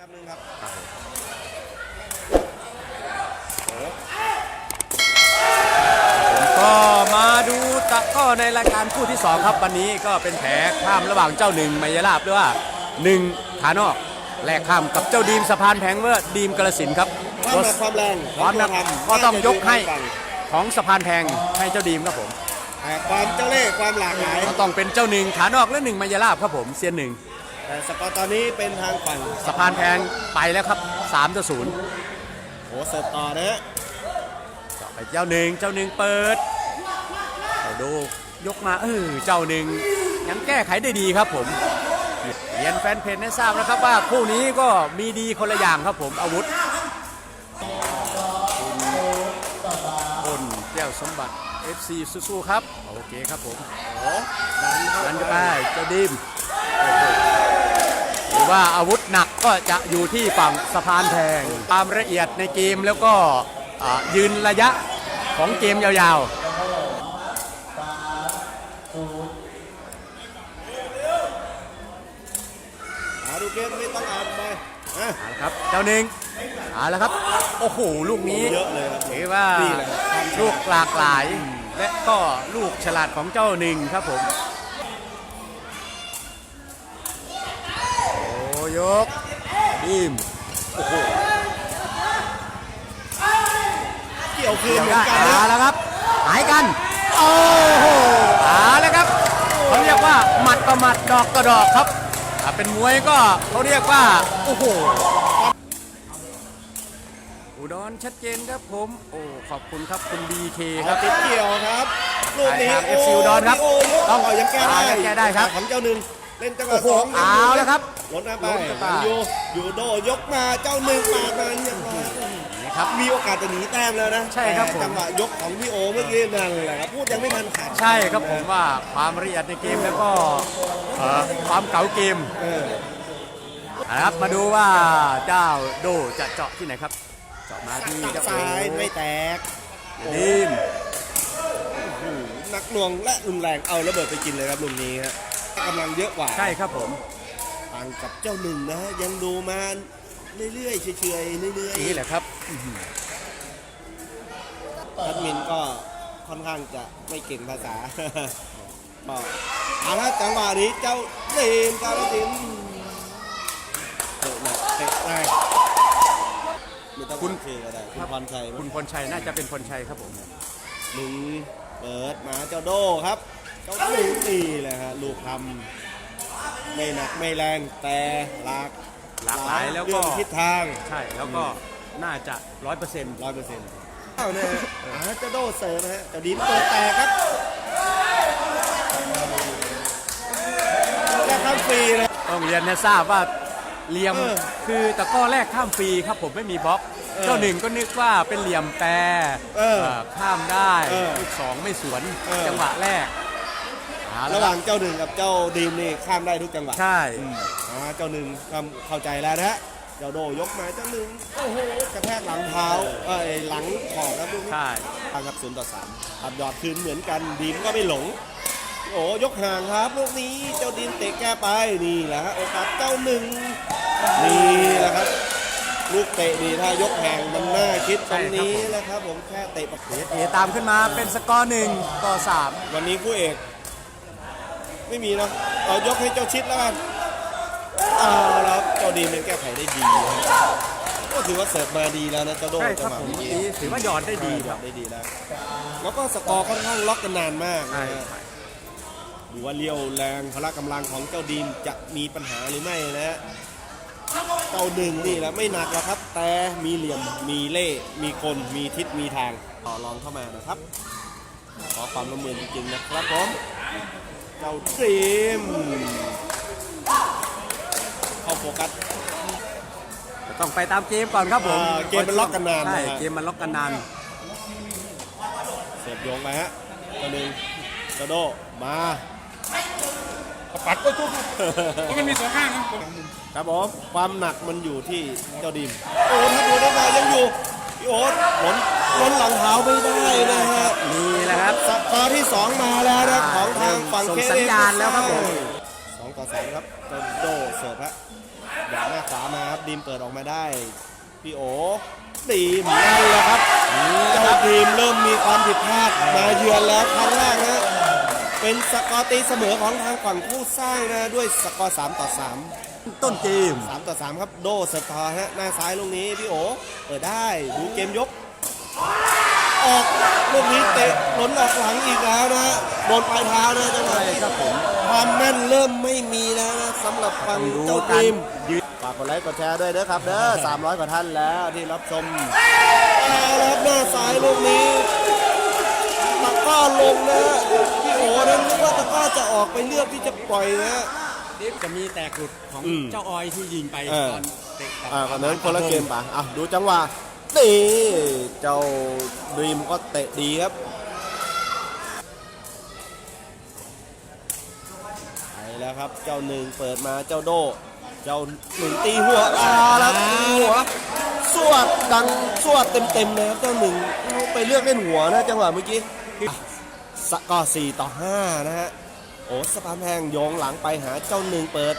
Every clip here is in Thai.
ป๊บนึงครับก็มาดูตะกร้อในรายการคู่ที่ 2 ครับวันนี้ก็เป็นแผลข้ามระหว่างเจ้าหนึ่งไมยราบด้วยว่าหนึ่งขานอกแลกข้ามกับเจ้าดีมสะพานแพงเมื่อดีมกระสินธุ์ครับความหนักความแรงความหนักของตัวทำก็ต้องยกให้น่าจะดูฝั่งของสะพานแพงให้เจ้าดีมครับผมแต่ความเจ้าเล่ห์ความหลากหลายก็ต้องเป็นเจ้าหนึ่งขานอกและหนึ่งไมยราบครับผมเซียนหนึ่ง แต่สกอร์ตอนนี้เป็นทางฝั่งสะพานแพงไปแล้วครับ3ต่อ0โอ้เสิร์ฟต่อนะฮะไปเจ้าหนึ่งเจ้าหนึ่งเปิดเอาดูยกมาเออเจ้าหนึ่งยังแก้ไขได้ดีครับผมเรียนแฟนเพจให้ทราบนะครับว่าคู่นี้ก็มีดีคนละอย่างครับผมอาวุธคุณแก้วสมบัติ FC สู้ๆครับ โอเคครับผม โอ้ดันเข้าดันก็ได้เจ้าดิมหรือ ว่าอาวุธหนักก็จะอยู่ที่ฝั่งสะพานแพงความละเอียดในเกมแล้วก็อ่ายืนระยะของเกมยาวๆหาดูเกมไม่ต้องอ่านไปอะเอาละครับเจ้าหนึ่งเอาละครับ โอ้โห ลูกนี้เยอะเลยครับถือว่านี่แหละครับลูกหลากหลาย และก็ลูกฉลาดของเจ้าหนึ่งครับผม ยกดิมโอ้โหเกี่ยวคืนเดี๋ยวเหมือได้นกันนะเอาแล้วครับหายกันโอ้โหเอาแล้วครับเขาเรียกว่าหมัดต่อหมัดดอกต่อดอกครับถ้าเป็นมวยก็เขาเรียกว่าโอ้โหอุดรชัดเจนครับผม โอ้ขอบคุณครับคุณ BK คครัรับบติดเกี่ยวครับลูกนี้ใช่ครับโอ้ FC อุดรครับโอ้ยกต้องเอายังแก้ได้อ่ายังแก้ได้ครับของเจ้าหนึ่งเล่นจังหวะโอ้โหสองเอาแล้วครับ ล้นหน้าไปล้นหน้าไป ยูยูโดยกมาเจ้าหนึ่งปาดมาเรียบร้อยนี่ครับ มีโอกาสจะหนีแต้มแล้วนะใช่ครับผม แต่จังหวะยกของพี่โอเมื่อกี้นั่นแหละครับพูดยังไม่ทันขาดใช่ครับผมว่าความละเอียดในเกมแล้วก็เอ่อความเก๋าเกมเออเอาละครับมาดูว่าเจ้าโดจะเจาะที่ไหนครับ เจาะมาที่เจ้าซ้ายไม่แตกดีมอืมหนักหน่วงและรุนแรงเอาระเบิดไปกินเลยครับลุงนี้ฮะกำลังเยอะกว่า ใช่ครับผมต่างกับเจ้าหนึ่งนะฮะยังดูมาเรื่อยๆเฉยๆเรื่อยนี่แหละครับๆแอดมินก็ค่อนข้างจะไม่เก่งภาษาก็เอาละจังหวะนี้เจ้าเดนกาลสินธุ์เตะหนักเตะแรงไม่ต้องคุณโอเคก็ได้คุณพรชัยคุณพลชัยน่าจะเป็นพลชัยครับผมหนึ่งเปิดมาเจ้าโดครับ เจ้าหนึ่งนี่แหละฮะลูกทำ ไม่หนักไม่แรงแต่หลากหลากหลายแล้วก็ เรื่องทิศทางใช่แล้วก็น่าจะร้อยเปอร์เซ็นต์ร้อยเปอร์เซ็นต์เอาเนี่ยฮะอ่าเจ้าโดเสิร์ฟนะฮะเจ้าดินตัวแตกครับแค่ข้ามฟรีนะ ต้องเรียนให้ทราบว่าเหลี่ยมเออคือตะกร้อแรกข้ามฟรีครับผมไม่มีบล็อก เออเจ้าหนึ่งก็นึกว่าเป็นเหลี่ยมแปรเออเอ่อข้ามได้เออลูกสองไม่สวนเออ จังหวะแรก เอาลระหว่างเจ้าหนึ่งกับเจ้าดีมนี่ข้ามได้ทุกจังหวะใช่ อ่าเจ้าหนึ่งก็เข้าใจแล้วนะฮะเจ้าโดยกมาเจ้าหนึ่งโอ้โหกระแทกหลังเท้าเอ้ยหลังขอบครับลูกนี้ ใช่ ทางกับศูนย์ต่อสามทำยอดคืนเหมือนกันดีมก็ไม่หลง โอ้ยกห่างครับลูกนี้เจ้าดินเตะแก้ไปนี่แหละฮะโอกาสเจ้าหนึ่งนี่แหละครับ ลูกเตะนี่ถ้ายกห่างมันน่าคิดตรงนี้แหละครับผมแค่เตะประเภทเอตามขึ้นมาเป็นสกอร์หนึ่งต่อสามวันนี้คู่เอก ไม่มีเนาะเอายกให้เจ้าชิดแล้วกันเอาแล้วเจ้าดีมยังแก้ไขได้ดีนะครับก็ถือว่าเสิร์ฟมาดีแล้วนะเจ้าโดใช่คจัรับงหวะผมนี้นี่ถือว่าหยอดได้ดีดีครับได้ดีแล้ว แล้วก็สกอร์ค่อนข้างล็อกกันนานมากใช่นะฮะดูว่าเลี้ยวแรงพละกำลังของเจ้าดีมจะมีปัญหาหรือไม่นะฮะเจ้าหนึ่งนี่แหละไม่หนักหรอกครับ แต่มีเหลี่ยมมีเล่ห์มีคนมีทิศมีทางต่อรองเข้ามานะครับ ขอความร่วมมือจริงๆนะครับผม เจ้าดีมเข้าโฟกัส ต้องไปตามเกมก่อนครับผมอ่าเกมมันล็อกกันนานใช่นะฮะ เกมมันล็อกกันนาน เสียบโยงไปฮะเจ้าหนึ่งเจ้าโดมาปัดก็ทุกเพราะมันมีสองข้างนะครับผมความหนักมันอยู่ที่เจ้าดิมโอ้ถ้าดูได้มายังอยู่ พี่โอ๊ตหล่นหล่นหลังเท้าไม่ได้นะฮะนี่แหละครับ สัปดาห์ที่สองมาแล้วนะของทางฝั่งส่งเคสัญญาณแล้วครับผม สองต่อสามครับเจ้าโดเสิร์ฟฮะอย่าหน้าขวามาครับดีมเปิดออกมาได้ พี่โอดีมนั่นแหละครับเจ้าดีมเริ่มมีความผิดพลาดมาเยือนแล้วครั้งแรกนะเป็นสกอร์ตีเสมอของทางฝั่งผู้สร้างนะด้วยสกอร์3ต่อ3 ต้นเกม 3 ต่อ 3 ครับโดเสิร์ฟต่อฮะหน้าซ้ายลูกนี้พี่โอเปิดได้ดูเกมยก ออกลูกนี้เตะหล้นออกหลังอีกแล้วนะฮะโดนปลายเท้านะจังหวะนี้ครับผมความแม่นเริ่มไม่มีแล้วนะสำหรับฝั่งดูเจ้าการทีมยืนฝากกดไลค์กดแชร์ด้วยนะครับเด้อ300 กว่าท่านแล้วที่รับชมเอาละครับหน้าซ้ายลูกนี้ตะกร้อลงนะพี่โอนั้นนึกว่าตะกร้อจะออกไปเลือกที่จะปล่อยนะ จะมีแตกหลุดของอืมเจ้าออยที่ยิงไปเออ ตอนเตะกับอ่าคนนั้นคนละเกมป่ะอะดูจังหวะนี่เจ้าดีมก็เตะดีครับไปแล้วครับเจ้าหนึ่งเปิดมาเจ้าโด เจ้าหนึ่งตีหัวอาแล้วตีหัวสวดดังสวดเต็มๆเลยครับเจ้าหนึ่งไปเลือกเล่นหัวนะจังหวะเมื่อกี้สกอร์สี่ต่อห้านะฮะ โอ้สะพานแพงโยงหลังไปหาเจ้าหนึ่งเปิด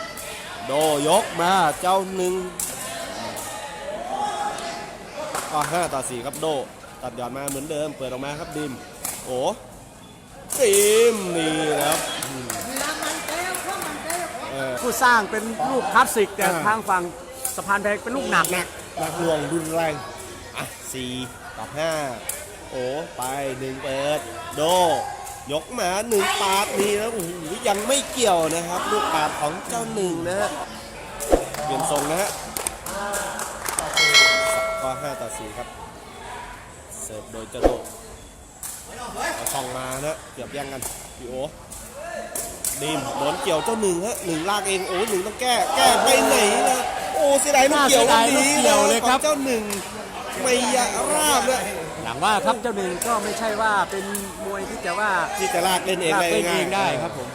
โดยกมาเจ้าหนึ่งก็ห้าต่อสี่ครับโด ตัดหยอดมาเหมือนเดิมเปิดออกมาครับดิม โอ้ดิมนี่นะครับเออผู้สร้างเป็นลูกคลาสสิกแต่อ่าทางฝั่งสะพานแพงเป็นลูกหนักหนักหนักหน่วงรุนแรงอะสี่ต่อห้าโอ้ไปหนึ่งเปิด โด ยกมาหนึ่งปาดนี่นะโอ้โหยังไม่เกี่ยวนะครับ ลูกปาดของเจ้าหนึ่งนะฮะเปลี่ยนทรงนะฮะก็ห้าต่อสี่ครับ เสิร์ฟโดยเจ้าโดเอาช่องมานะเกือบแย่งกันพี่โอดีมโดนเกี่ยวเจ้าหนึ่งฮะหนึ่งลากเองโอ้หนึ่งต้องแก้ แก้ไปไหนนะโอ้เสียดายลูกเกี่ยวน่าเสียดายลูกเกี่ยวเลยครับของเจ้าหนึ่งไม่ยะราบเลย อย่างว่าครับเจ้าหนึ่งก็ไม่ใช่ว่าเป็นมวยที่จะว่าที่จะลากเล่นเองลากได้เล่นง่าเอยงได้ครับผม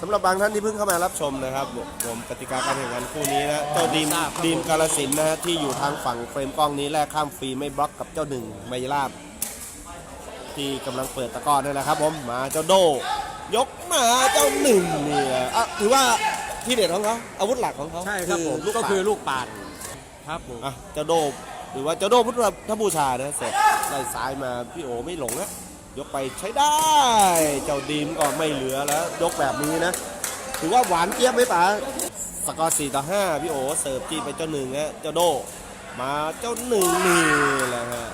สำหรับบางท่านที่เพิ่งเข้ามารับชมนะครับผมกติกาการแข่งขันคู่นี้นะเจ้าดีมดีมกาลสินธุ์นะฮะที่อยู่ทางฝั่งเฟรมกล้องนี้แลกข้ามฟรีไม่บล็อกกับเจ้าหนึ่งไมยราบที่กำลังเปิดตะกร้อนี่แหละครับผมมาเจ้าโด ยกมาเจ้าหนึ่งเนี่ยอะถือว่าที่เด็ดของเขาอาวุธหลักของเขาใช่ครับผมลูกก็ปาดคือลูกปาดครับผม อะเจ้าโด หรือว่าเจ้าโดพุทธบูชานะเสร็จไล่ซ้ายมาพี่โอไม่หลงนะยกไปใช้ได้ เจ้าดีมก็ไม่เหลือแล้ว ยกแบบนี้นะ ถือว่าหวานเจี๊ยบไหมป๋าสกอร์4ต่อ5พี่โอเสิร์ฟจีไปเจ้าหนึ่งฮะเจ้าโดมาเจ้าหนึ่งนี่แหละฮะ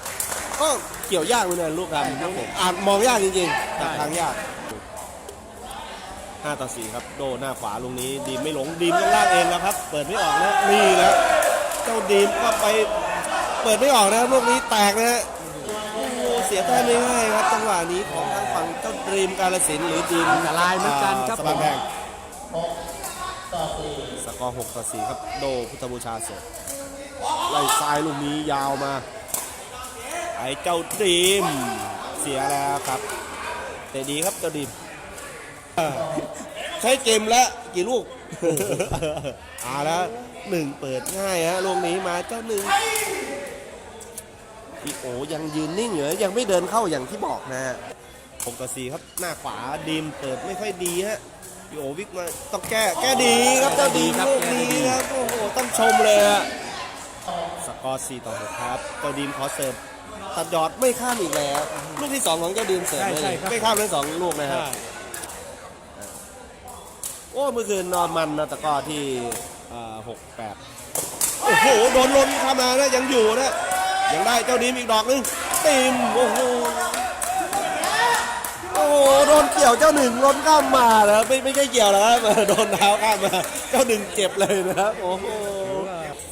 ก็เกี่ยวยากเหมือนกันลูกครับครับผมอ่านมองยากจริงๆจับทางยาก5ต่อ4ครับโดหน้าขวาลุงนี้ดีมไม่หลงดีมต้องลากเองแล้วครับ เปิดไม่ออกนะนี่แล้วเจ้าดีมก็ไป เปิดไม่ออกนะครับลูกนี้แตกนะฮะโอ้โหเสียแต้มไม่ง่ายครับจังหวะนี้ของทางฝั่งเจ้าดีมกาลสินธุ์หรือดีมอันตรายเหมือนกันครับ สะพานแพงสกอร์6ต่อ4ครับโดพุทธบูชาเสร็จไล่ซ้ายลูกนี้ยาวมา ไอ้เจ้าดีมเสียแล้วครับแต่ดีครับเจ้าดีมใช้เกมแล้วกี่ลูก เอาแล้วหนึ่งเปิดง่ายฮะลูกนี้มาเจ้าหนึ่ง พี่โอยังยืนนิ่งอยู่นะยังไม่เดินเข้าอย่างที่บอกนะฮะหกต่อสี่ครับหน้าขวาดีมเปิดไม่ค่อยดีฮะพี่โอวิกมาต้องแก้แก้ดีครับเจ้าดีมครับลูกแก้ดีนี้ครับโอ้โหต้องชมเลยฮะสกอร์สี่ต่อหกครับเจ้าดีมขอเสิร์ฟตัดยอดไม่ข้ามอีกแล้ว ลูกที่สองของเจ้าดีมเสิร์ฟใช่เลยใช่ครับไม่ข้ามทั้งสองลูกนะครับโอ้เมื่อคืนนอนมันนะตะกร้อที่หกแปดโอ้โหโดนล้นเข้ามานะยังอยู่นะ ยังได้เจ้าดีมอีกดอกนึงติมโอ้โหโอ้โหโดนเกี่ยวเจ้าหนึ่งล้นข้ามมาแล้วไม่ไม่ใช่เกี่ยวแล้วครับโดนเท้าข้ามมาเจ้าหนึ่งเจ็บเลยนะครับโอ้โห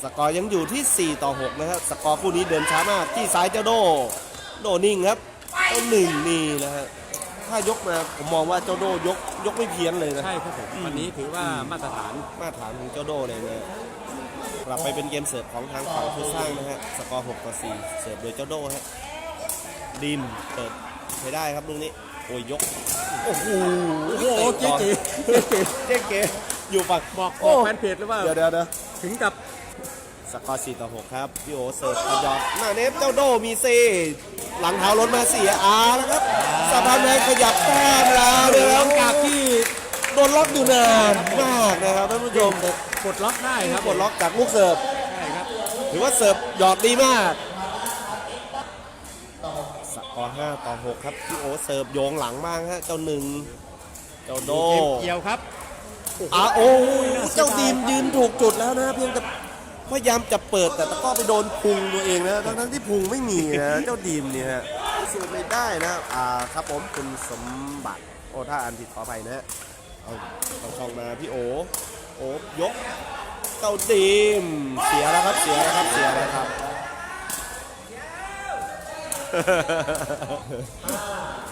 สกอร์ยังอยู่ที่ 4 ต่อ 6 นะครับสกอร์คู่นี้เดินช้ามากที่ซ้ายเจ้าโดโดนิ่งครับเจ้าหนึ่งนี่นะฮะถ้ายกมาผมมองว่าเจ้าโดยกยกไม่เพี้ยนเลยนะใช่ครับผมวันนี้ถือว่ามาตรฐานมาตรฐานของเจ้าโดเลยนะ กลับไปเป็นเกมเสิร์ฟของทางฝั่งผู้สร้างนะฮะ สกอร์ 6 ต่อ 4 เสิร์ฟโดยเจ้าโดฮะดีมเปิดใช้ได้ครับลูกนี้ โอ้ยยก โอ้โหโอ้โหเก๋ๆเก๋เก๋เก๋อยู่ฝั่งบอกบโอ้อกแฟนเพจหรือว่า เดี๋ยวเดี๋ยวเดี๋ยวถึงกับสกอร์ 4 ต่อ 6 ครับ พี่โอเสิร์ฟตัดยอดหน้าเนฟเจ้าโดมีเซ หลังเท้าล้นมาเสียอาแล้วครับสะพานแดงขยับแต้มแล้วหเลยคลัรับงจากที่โดนล็อกอยู่นานมากนะครับท่านผู้ชม ปลดล็อกได้ครับปลดล็อกจากลูกเสิร์ฟใช่ครับถือว่าเสิร์ฟหยอดดีมากสกอร์5ต่อ6ครับพี่โอเสิร์ฟโยงหลังบ้างฮะเจ้าหนึ่งเจ้าโดเกมเกี่ยวครับอาโอ้เจ้าดีมยืนถูกจุดแล้วนะเพียงแต่พยายามจะเปิดแต่ตะกร้อไปโดนพุงตัวเองนะทั้งๆที่พุงไม่มีนะเจ้าดีมเนี่ยฮะสูไม่ได้นะอ่าครับผมคุณสมบัติโอ้ถ้าอ่านผิดขออภัยนะฮะเอาเอาช่องมาพี่โอ โอบยกเจ้าดีมเสียแล้วครับเสียแล้วครับเสียแล้วครับ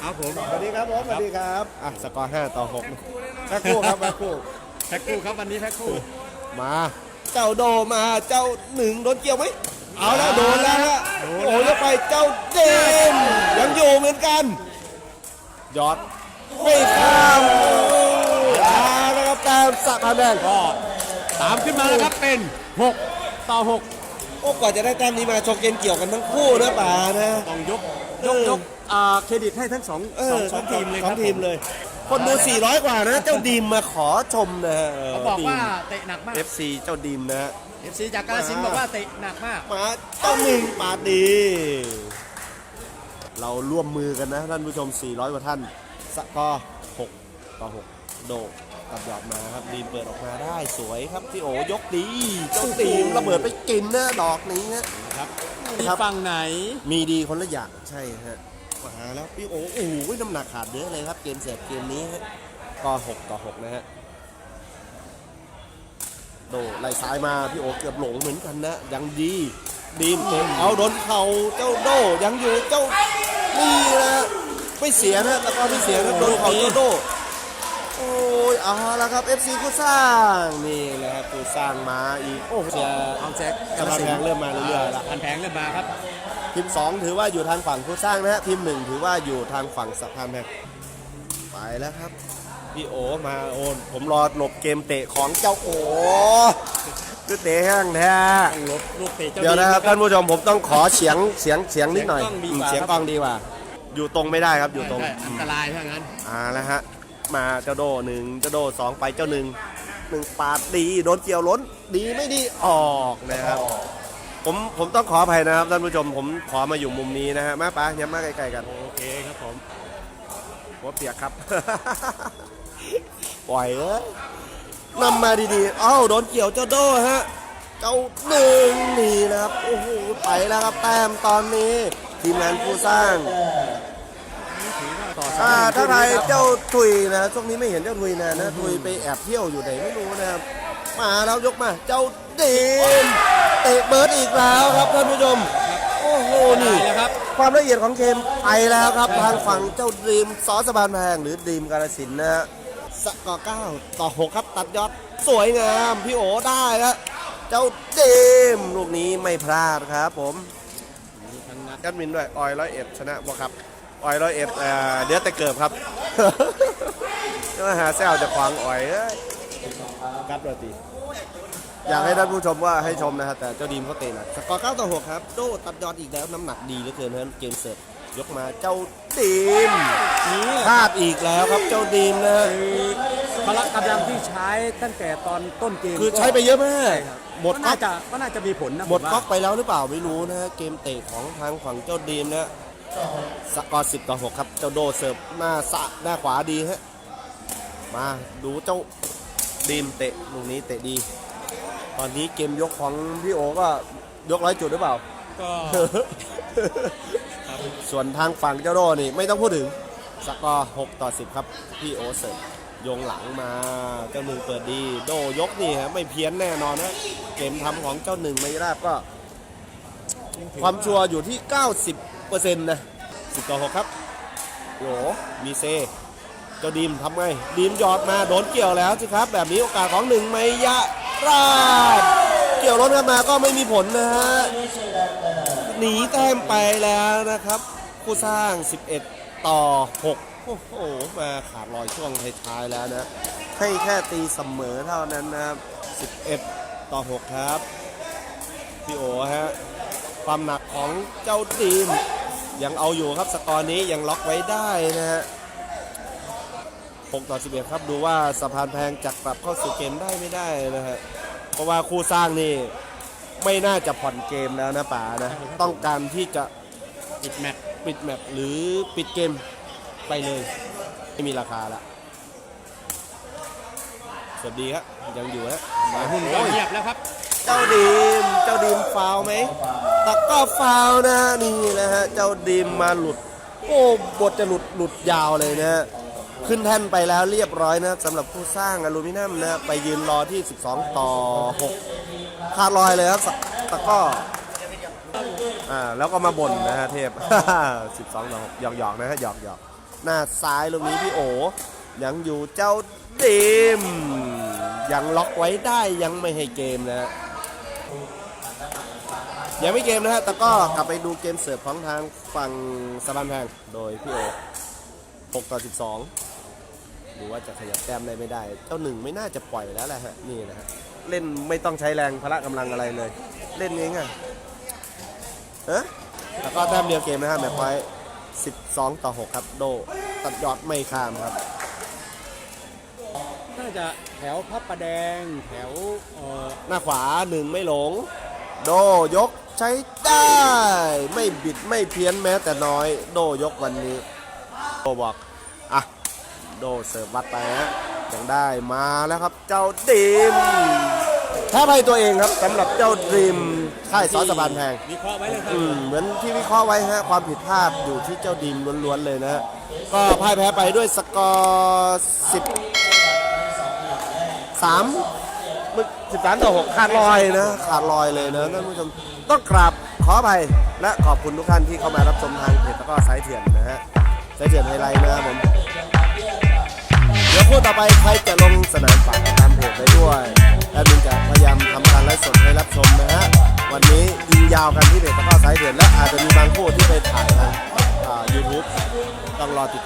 ครับผมสวัสดีครับผมสวัสดีครับอะสกอร์5ต่อ6แพ็คคู่ครับแพ็คคู่แพ็คคู่ครับวันนี้แพ็คคู่มาเจ้าโดมาเจ้าหนึ่งโดนเกี่ยวไหมเอาแล้วโดนแล้วฮะโอ้ยแล้วไปเจ้าเดมยังอยู่เหมือนกันยอดไม่ข้ามโอ้ยเอา แล้วครับแต้มสะพานแดงก็ตามขึ้นมาแล้วครับเป็น 6 ต่อ 6 โอ้ก่อนจะได้แต้มนี้มาโชว์เกมเกี่ยวกันทั้งคู่นะป่านะ ต้องยกเอยกอยกอ่าเครดิตให้ทั้งสองเอสอองสองทีมเลยสคอรังบทีมเลย คนดู 400 กว่านะ เจ้าดีมมาขอชมนะฮะเขาบอกว่าเตะหนักมาก เอฟซีเจ้าดีมนะฮะ FC จากกาฬสินธุ์บอกว่าเตะหนักมาก มาเจ้าหนึ่งปาดดีเราร่วมมือกันนะท่านผู้ชม 400 กว่าท่านสกอร์6ต่อ 6 โด กกับหยอดมาครับดีมเปิดออกมาได้สวยครับพี่โอยกดีเจ้าดีมระเบิดไปกินนะดอกนี้ฮะ ครับคที่รับ ฝั่งไหน มีดีคนละอย่างใช่ฮะมาแล้วพี่โอโอ้โหน้ำหนักขาดเยอะเลยครับเกมเสิร์ฟเกมนี้ฮะก็6ต่อ6นะฮะโดไล่ซ้ายมาพี่โอเกือบหลงเหมือนกันนะ ยังดีดีมเก็บเอาโดนเข่าเจ้าโดยังอยู่เจ้านี่นะไม่เสียนะแล้วก็ไม่เสียนะโดนเข่าเจ้าโดโอ้ย เอาละครับ FC กูสร้างนี่แหละครับกูสร้างมาอีกโอ้เสียเอาแจ็คกำลังแพงเริ่มมาเรื่อยๆละพันแพงเริ่มมาครับทีมสองถือว่าอยู่ทางฝั่งผู้สร้างนะฮะทีมหนึ่งถือว่าอยู่ทางฝั่งสะพานแพงไปแล้วครับพี่โอมาโอน ผมรอหลบเกมเตะของเจ้าโอคือเตะแห้งแท้ต้องลบลูกเตะเจ้าเดี๋ยวนะครับดีท่านผู้ชมผมต้องขอเสียงเสียงเสียงนิดหน่อยเสียงกล้องดีกว่าอืมเสียงกล้องดีกว่าอยู่ตรงไม่ได้ครับอยู่ตรงใช่อันตรายถ้างั้นอ่าแล้วฮะ มาเจ้าโดหนึ่งเจ้าโดสองไปเจ้าหนึ่งหนึ่งปาดดีโดนเกี่ยวล้นดีไม่ดีออกนะครับ ผมผมต้องขออภัยนะครับท่านผู้ชมผมขอมาอยู่มุมนี้นะฮะมาป้าย้ำมาใกล้ๆกันโอเคครับผมหัวเปียกครับ ปล่อยเอ้ยนำมาดีๆเอ้าโดนเกี่ยวเจ้าโดฮะเจ้าหนึ่งนี่นะครับโอ้โหไปแล้วครับแต้มตอนนี้ ทีมงานผู้สร้าง ต่ออ่าสมถ้าใครครับเจ้าทุยนะช่วงนี้ไม่เห็นเจ้าทุยนะนะทุยไปแอบเที่ยวอยู่ไหนไม่รู้นะครับ มาแล้วยกมา เจ้าเดมเตะเบิร์ดอีกแล้วครับท่านผู้ชมโอ้โหนี่ได้แล้วครับ ความละเอียดของเกมไปแล้วครับ ทางฝั่งเจ้าดีมซอสะพานแพงหรือดีมกาลสินธุ์นะฮะสกอร์เก้าต่อหกครับตัดยอดสวยงามพี่โอได้ครับเจ้าดีมลูกนี้ไม่พลาดครับผมกันมินด้วย ออยร้อยเอ็ดชนะบ่ครับ ออยร้อยเอ็ดเอ่อเดี๋ยวแต่เกิบครับจะมาหาแซวจะขวางอ่อยเอ้ยครับโรตีอยากให้ท่านผู้ชมว่าให้ชมนะครับแต่เจ้าดีมเขาเตะหนักสกอร์9ต่อ6ครับโดตัดยอดอีกแล้วน้ำหนักดีเหลือเกินเพราะฉะนั้นเกมเสิร์ฟยกมาเจ้าดีมนี่พลาดอีกแล้วครับเจ้าดีมนะคือพละกำลังที่ใช้ตั้งแต่ตอนต้นเกมคือใช้ไปเยอะมากหมดก็ก๊น่าอกจะก็น่าจะมีผลนะหมดผว่าก๊อกไปแล้วหรือเปล่าไม่รู้นะฮะเกมเตะของทางฝั่งเจ้าดีมนะ สกอร์10ต่อ6ครับ เจ้าโดเสิร์ฟหน้าสะหน้าขวาดีฮะ มาดูเจ้าดีมเตะลูกนี้เตะดี ตอนนี้เกมยกของพี่โอก็ยกร้อยจุดหรือเปล่า ก็ ส่วนทางฝั่งเจ้าโดนี่ไม่ต้องพูดถึง สกอร์6ต่อ10ครับ พี่โอเสิร์ฟโยงหลังมาเจ้าหนึ่งเปิดดี โดยกนี่ฮะไม่เพี้ยนแน่นอนนะเกมทำของเจ้าหนึ่งไม่ราบก็ ความชัวร์อยู่ที่ 90% นะ10ต่อ6ครับโหลมีเซเจ้าดีมทำไงดีมยอดมาโดนเกี่ยวแล้วสิครับ แบบนี้โอกาสของหนึ่งไมยะราดเกี่ยวรถกันมาก็ไม่มีผลนะฮะหนีแต้มไปแล้วนะครับผู้สร้าง 11 ต่อ 6 โอ้โห มาขาดลอยช่วงท้ายๆแล้วนะ ให้แค่ตีเสมอเท่านั้นนะครับ 11 ต่อ 6 ครับ พี่โอฮะ ความหนักของเจ้าทีม ยังเอาอยู่ครับสกอร์นี้ยังล็อกไว้ได้นะฮะ6ต่อ11ครับดูว่าสะพานแพงจะกลับเข้าสู่เกมได้ไม่ได้นะฮะเพราะว่าคู่สร้างนี่ไม่น่าจะผ่อนเกมแล้วนะป๋านะต้องการที่จะปิดแมตช์ปิดแมปหรือปิดเกมไปเลยไม่มีราคาละสวัสดีครับยังอยู่ฮะมาหุ้นก็โอ้ยเงียบแล้วครับ เจ้าดีมเจ้าดีมฟาวล์ไหม ต่ก็ฟาวนะนี่นะฮะเจ้าดีมมาหลุด โอ้บทจะหลุดหลุดยาวเลยนะขึ้นแท่นไปแล้วเรียบร้อยนะสำหรับผู้สร้างอลูมิเนียมนะไปยืนรอที่ 12 ต่อ6ขาดลอยเลยครับตะก้ออ่าแล้วก็มาบ่นนะฮะเทพ 12ต่อ6หยอกหยอกๆนะฮะหยอกหยอกๆหน้าซ้ายลูกนี้พี่โอยังอยู่เจ้าดีมยังล็อกไว้ได้ยังไม่ให้เกมนะ ยังไม่เกมนะฮะแต่ก็กลับไปดูเกมเสิร์ฟของทางฝั่งสะบานแพงโดยพี่โอ6ต่อ12ดูว่าจะขยับแต้มได้ไม่ได้ เจ้าหนึ่งไม่น่าจะปล่อยแล้วแหละฮะนี่นะฮะเล่นไม่ต้องใช้แรงพละกำลังอะไรเลย เล่นง่ายๆเอ๊ะแล้วก็แต้มเดียวเกมนะฮะแมตช์ไว้12 ต่อ 6 ครับ โดตัดยอดไม่ข้ามครับ น่าจะแถวพับประแดงแถวเอ่อหน้าขวาหนึ่งไม่หลง โดยก ใช้ได้ไม่บิดไม่เพี้ยนแม้แต่น้อย โดยกวันนี้ โดบอก อะ โดเสิร์ฟวัดไปฮะยังได้มาแล้วครับเจ้าดิมแพ้ภัยตัวเองครับสำหรับเจ้าดิมค่ายซอสสะบานแพงวิเคราะห์ไว้เลยครับอืมเหมือนที่วิเคราะห์ไว้ฮะความผิดพลาดอยู่ที่เจ้าดิมล้วนๆเลยนะฮะก็พ่ายแพ้ไปด้วยสกอร์สิบสามสิบสามต่อหกขาดลอยนะ ขาดลอยเลยนะท่านผู้ชม ต้องกราบขออภัยและขอบคุณทุกท่านที่เข้ามารับชมทางเพจแล้วก็สายเถื่อนนะฮะสายเถื่อนไฮไลท์นะครับผมเดี๋ยวคู่ต่อไปใครจะลงสนามฝากตามเพจไว้ด้วยแอดมินจะพยายามทำการไลฟ์สดให้รับชมนะฮะวันนี้ยิงยาวกันที่เพจตะกร้อสายเดือนและอาจจะมีบางคู่ที่ไปถ่ายทางยูทูบต้องรอติดตาม